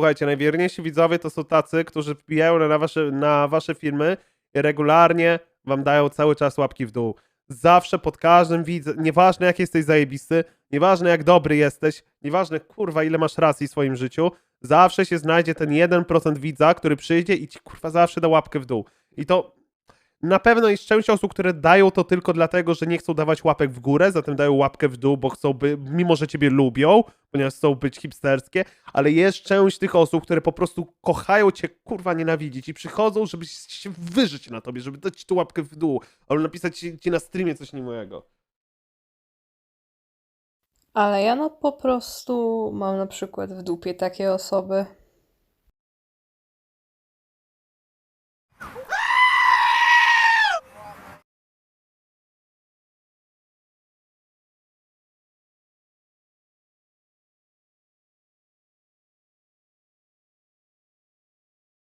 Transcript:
Słuchajcie, najwierniejsi widzowie to są tacy, którzy wbijają na wasze, na wasze filmy i regularnie wam dają cały czas łapki w dół. Zawsze pod każdym widzę, nieważne jak jesteś zajebisty, nieważne jak dobry jesteś, nieważne kurwa ile masz racji w swoim życiu, zawsze się znajdzie ten 1% widza, który przyjdzie i ci kurwa zawsze da łapkę w dół. I to na pewno jest część osób, które dają to tylko dlatego, że nie chcą dawać łapek w górę, zatem dają łapkę w dół, bo chcą by, mimo że ciebie lubią, ponieważ chcą być hipsterskie, ale jest część tych osób, które po prostu kochają cię kurwa nienawidzić i przychodzą, żeby się wyżyć na tobie, żeby dać ci tu łapkę w dół, albo napisać ci, ci na streamie coś niemiłego. Ale ja no po prostu mam na przykład w dupie takie osoby.